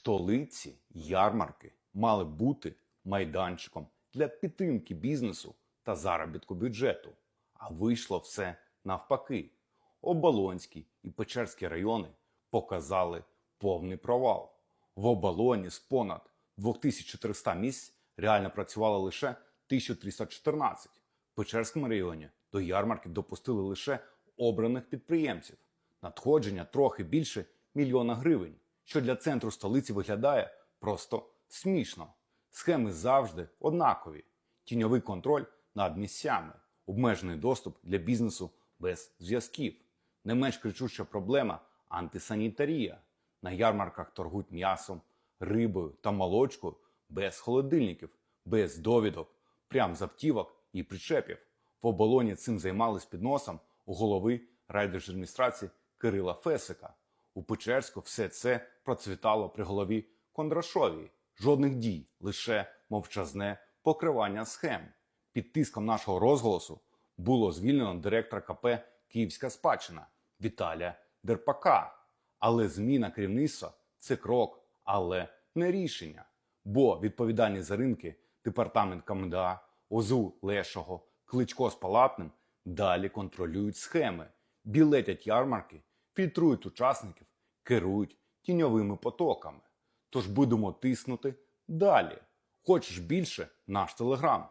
Столиці ярмарки мали бути майданчиком для підтримки бізнесу та заробітку бюджету. А вийшло все навпаки. Оболонський і Печерський райони показали повний провал. В оболоні з понад 2400 місць реально працювало лише 1314. В Печерському районі до ярмарки допустили лише обраних підприємців. Надходження трохи більше мільйона гривень, що для центру столиці виглядає просто смішно. Схеми завжди однакові: тіньовий контроль над місцями, обмежений доступ для бізнесу без зв'язків. Не менш кричуща проблема антисанітарія. На ярмарках торгують м'ясом, рибою та молочкою без холодильників, без довідок, прям з автівок і причепів. В оболоні цим займались під носом у голови райдержадміністрації Кирила Фесика. У Печерську все це процвітало при голові Кондрашовій. Жодних дій, лише мовчазне покривання схем. Під тиском нашого розголосу було звільнено директора КП Київська спадщина Віталія Дерпака. Але зміна керівництва це крок, але не рішення. Бо відповідальність за ринки департамент КМДА, ОЗУ Лешого, Кличко з Палатним далі контролюють схеми, білетять ярмарки, фільтрують учасників, керують тіньовими потоками. Тож будемо тиснути далі. Хочеш більше наш телеграм.